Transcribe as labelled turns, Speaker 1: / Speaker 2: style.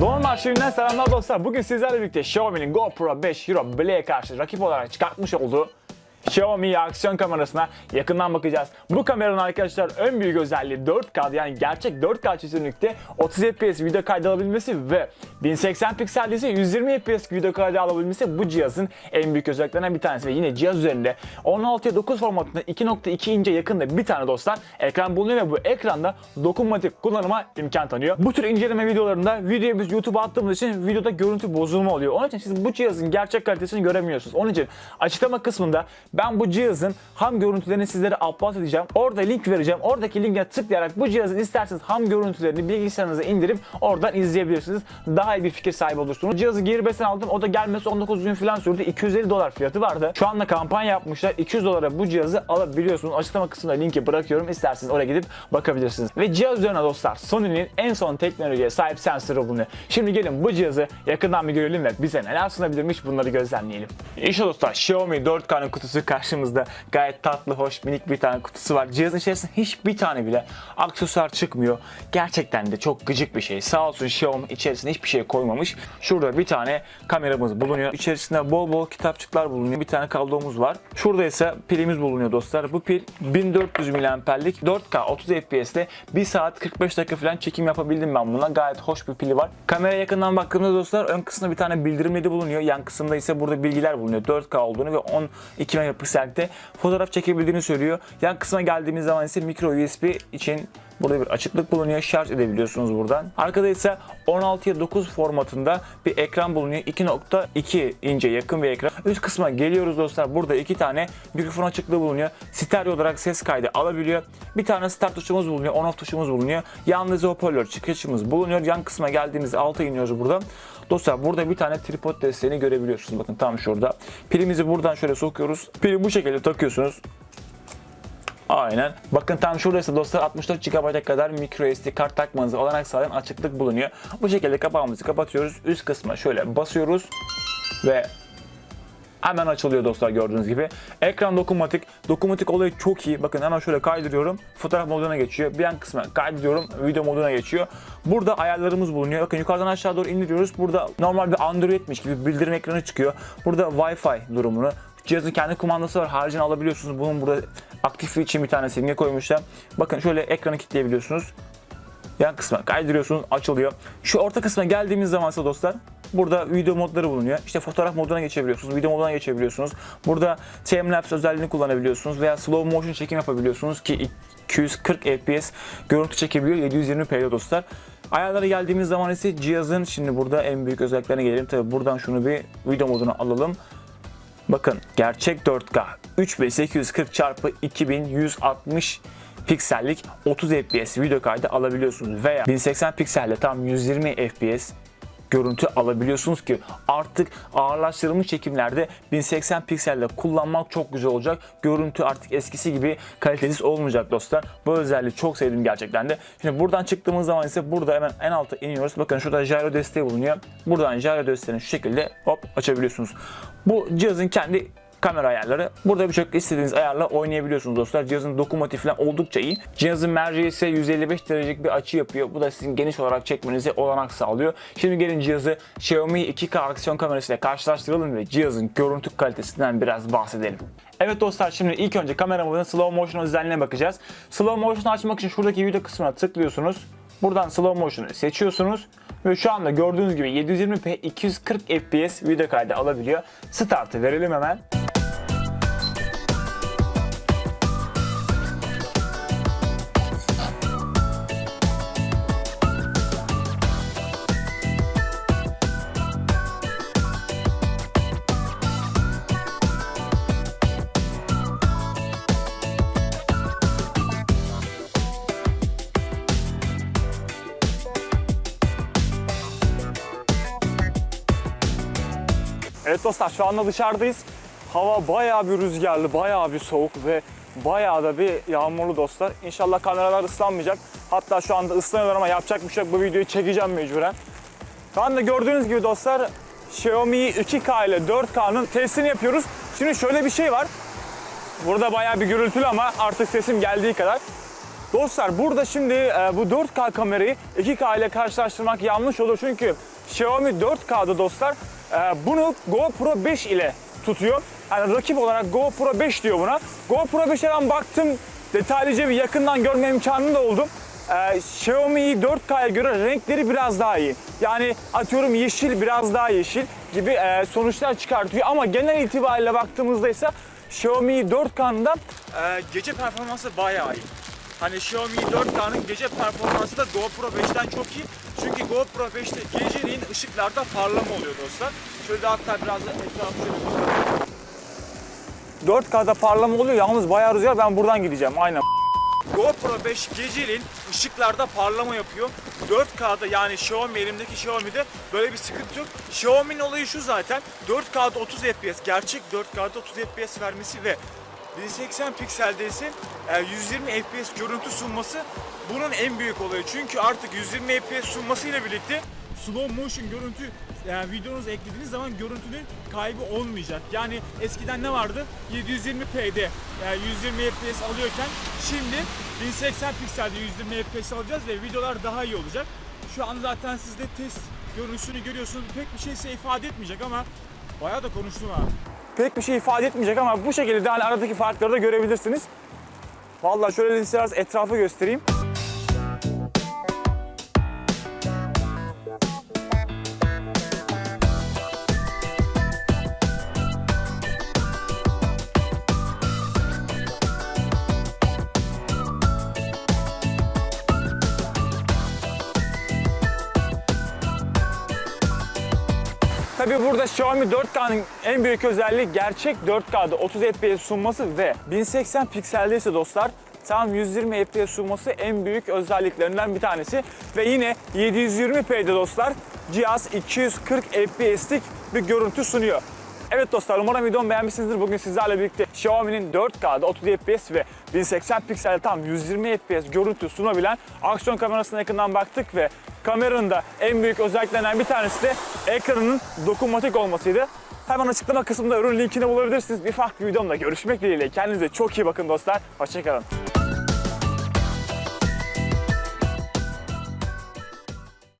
Speaker 1: Normal arşivinden selamlar dostlar. Bugün sizlerle birlikte Xiaomi'nin GoPro 5 Hero Black'e karşı rakip olarak çıkartmış olduğu Xiaomi aksiyon kamerasına yakından bakacağız. Bu kameranın arkadaşlar en büyük özelliği 4K yani gerçek 4K çözünürlükte 30 FPS video kaydı alabilmesi ve 1080 pikselde ise 120 FPS video kaydı alabilmesi bu cihazın en büyük özelliklerinden bir tanesi. Ve yine cihaz üzerinde 16'ya 9 formatında 2.2 ince yakında bir tane dostlar ekran bulunuyor ve bu ekranda dokunmatik kullanıma imkan tanıyor. Bu tür inceleme videolarında videoyu biz YouTube'a attığımız için videoda görüntü bozulma oluyor. Onun için siz bu cihazın gerçek kalitesini göremiyorsunuz. Onun için açıklama kısmında ben bu cihazın ham görüntülerini sizlere upload edeceğim. Orada link vereceğim. Oradaki linke tıklayarak bu cihazın isterseniz ham görüntülerini bilgisayarınıza indirip oradan izleyebilirsiniz. Daha iyi bir fikir sahibi olursunuz. Cihazı Gearbest'ten aldım. O da gelmesi 19 gün falan sürdü. 250 dolar fiyatı vardı. Şu anda kampanya yapmışlar. 200 dolara bu cihazı alabiliyorsunuz. Açıklama kısmında linki bırakıyorum. İsterseniz oraya gidip bakabilirsiniz. Ve cihaz üzerine dostlar Sony'nin en son teknolojiye sahip sensörü bulunuyor. Şimdi gelin bu cihazı yakından bir görelim ve bize neler sunabilirmiş bunları gözlemleyelim. İşte dostlar Xiaomi 4K'nın kutusu karşımızda. Gayet tatlı, hoş, minik bir tane kutusu var. Cihazın içerisinde hiçbir tane bile aksesuar çıkmıyor. Gerçekten de çok gıcık bir şey. Sağ olsun Xiaomi içerisine hiçbir şey koymamış. Şurada bir tane kameramız bulunuyor. İçerisinde bol bol kitapçıklar bulunuyor. Bir tane kablomuz var. Şurada ise pilimiz bulunuyor dostlar. Bu pil 1400 mAh'lik 4K 30 FPS'te 1 saat 45 dakika falan çekim yapabildim ben buna. Gayet hoş bir pili var. Kameraya yakından baktığımda dostlar ön kısmında bir tane bildirim ledi bulunuyor. Yan kısımda ise burada bilgiler bulunuyor. 4K olduğunu ve 12 megapiksellikte fotoğraf çekebildiğini söylüyor. Yan kısma geldiğimiz zaman ise micro USB için Burada bir açıklık bulunuyor. Şarj edebiliyorsunuz buradan. Arkada ise 16'ya 9 formatında bir ekran bulunuyor. 2.2 ince yakın bir ekran. Üst kısma geliyoruz dostlar. Burada iki tane mikrofon açıklığı bulunuyor. Stereo olarak ses kaydı alabiliyor. Bir tane start tuşumuz bulunuyor. On off tuşumuz bulunuyor. Yalnız hoparlör çıkışımız bulunuyor. Yan kısma geldiğimizde alta iniyoruz buradan. Dostlar burada bir tane tripod desteğini görebiliyorsunuz. Bakın tam şurada. Pilimizi buradan şöyle sokuyoruz. Pili bu şekilde takıyorsunuz. Aynen. Bakın tam şurası dostlar 64 GB'a kadar micro SD kart takmanıza olanak sağlayan açıklık bulunuyor. Bu şekilde kapağımızı kapatıyoruz. Üst kısma şöyle basıyoruz ve hemen açılıyor dostlar gördüğünüz gibi. Ekran dokunmatik. Dokunmatik olayı çok iyi. Bakın hemen şöyle kaydırıyorum. Fotoğraf moduna geçiyor. Bir yan kısma kaydırıyorum. Video moduna geçiyor. Burada ayarlarımız bulunuyor. Bakın yukarıdan aşağı doğru indiriyoruz. Burada normal bir Android'miş gibi bildirim ekranı çıkıyor. Burada Wi-Fi durumunu Cihazın kendi kumandası var. Haricini alabiliyorsunuz. Bunun burada aktifliği için bir tane simge koymuşlar. Bakın şöyle ekranı kilitleyebiliyorsunuz. Yan kısma kaydırıyorsunuz açılıyor. Şu orta kısma geldiğimiz zaman ise dostlar burada video modları bulunuyor. İşte fotoğraf moduna geçebiliyorsunuz, video moduna geçebiliyorsunuz. Burada timelapse özelliğini kullanabiliyorsunuz veya slow motion çekim yapabiliyorsunuz ki 240 FPS görüntü çekebiliyor 720p'de dostlar. Ayarlara geldiğimiz zaman ise cihazın şimdi burada en büyük özelliklerine gelelim. Tabi buradan şunu bir video moduna alalım. Bakın gerçek 4K 3840 çarpı 2160 piksellik 30 FPS video kaydı alabiliyorsunuz veya 1080 pikselle tam 120 FPS görüntü alabiliyorsunuz ki artık ağırlaştırılmış çekimlerde 1080 pikselle kullanmak çok güzel olacak. Görüntü artık eskisi gibi kalitesiz olmayacak dostlar. Bu özelliği çok sevdim gerçekten de. Şimdi buradan çıktığımız zaman ise burada hemen en alta iniyoruz. Bakın şurada gyro desteği bulunuyor. Buradan gyro desteğini şu şekilde hop açabiliyorsunuz. Bu cihazın kendi kamera ayarları. Burada birçok istediğiniz ayarla oynayabiliyorsunuz dostlar. Cihazın dokunmatik falan oldukça iyi. Cihazın merceği ise 155 derecelik bir açı yapıyor. Bu da sizin geniş olarak çekmenize olanak sağlıyor. Şimdi gelin cihazı Xiaomi 2K aksiyon kamerasıyla karşılaştıralım ve cihazın görüntü kalitesinden biraz bahsedelim. Evet dostlar şimdi ilk önce kameramızın slow motion özelliğine bakacağız. Slow motion açmak için şuradaki video kısmına tıklıyorsunuz. Buradan slow motion'u seçiyorsunuz ve şu anda gördüğünüz gibi 720p 240 fps video kaydı alabiliyor. Start'ı verelim hemen. Evet dostlar şu anda dışarıdayız. Hava bayağı bir rüzgarlı, bayağı bir soğuk ve bayağı da bir yağmurlu dostlar. İnşallah kameralar ıslanmayacak. Hatta şu anda ıslanıyorlar ama yapacak bir şey yok. Bu videoyu çekeceğim mecburen. Şu anda gördüğünüz gibi dostlar Xiaomi 2K ile 4K'nın testini yapıyoruz. Şimdi şöyle bir şey var. Burada bayağı bir gürültülü ama artık sesim geldiği kadar. Dostlar burada şimdi e, bu 4K kamerayı 2K ile karşılaştırmak yanlış olur. Çünkü Xiaomi 4K'da dostlar bunu GoPro 5 ile tutuyor. Yani rakip olarak GoPro 5 diyor buna. GoPro 5'e ben baktım detaylıca bir yakından görme imkanı da oldum. Ee, Xiaomi 4K'ya göre renkleri biraz daha iyi. Yani atıyorum yeşil biraz daha yeşil gibi e, sonuçlar çıkartıyor. Ama genel itibariyle baktığımızda ise Xiaomi 4K'nın da e, gece performansı bayağı iyi. Hani Xiaomi 4K'nın gece performansı da GoPro 5'ten çok iyi. Çünkü GoPro 5'te geceliğin ışıklarda parlama oluyor dostlar. Şöyle hatta biraz da etrafı şöyle göstereyim. 4K'da parlama oluyor yalnız bayağı rüzgar ben buradan gideceğim aynen. GoPro 5 geceliğin ışıklarda parlama yapıyor. 4K'da yani Xiaomi elimdeki Xiaomi'de böyle bir sıkıntı yok. Xiaomi'nin olayı şu zaten 4K'da 30 FPS gerçek 4K'da 30 FPS vermesi ve 1080 pikselde ise e, 120 FPS görüntü sunması bunun en büyük olayı. Çünkü artık 120 FPS sunmasıyla birlikte slow motion görüntü yani videonuzu eklediğiniz zaman görüntünün kaybı olmayacak. Yani eskiden ne vardı? 720p'de yani 120 FPS alıyorken şimdi 1080 pikselde 120 FPS alacağız ve videolar daha iyi olacak. Şu an zaten siz de test görüntüsünü görüyorsunuz. Pek bir şey size ifade etmeyecek ama bayağı da konuştum ha. Pek bir şey ifade etmeyecek ama bu şekilde de hani aradaki farkları da görebilirsiniz. Vallahi şöyle biraz etrafı göstereyim. Tabii burada Xiaomi 4K'nın en büyük özelliği gerçek 4K'da 30 FPS sunması ve 1080 pikselde ise dostlar tam 120 FPS sunması en büyük özelliklerinden bir tanesi. Ve yine 720p'de dostlar cihaz 240 FPS'lik bir görüntü sunuyor. Evet dostlar umarım videomu beğenmişsinizdir. Bugün sizlerle birlikte Xiaomi'nin 4K'da 30 FPS ve 1080 piksel tam 120 FPS görüntü sunabilen aksiyon kamerasına yakından baktık ve kameranın da en büyük özelliklerinden bir tanesi de ekranının dokunmatik olmasıydı. Hemen açıklama kısmında ürün linkini bulabilirsiniz. Bir farklı videomda görüşmek dileğiyle. Kendinize çok iyi bakın dostlar. Hoşçakalın.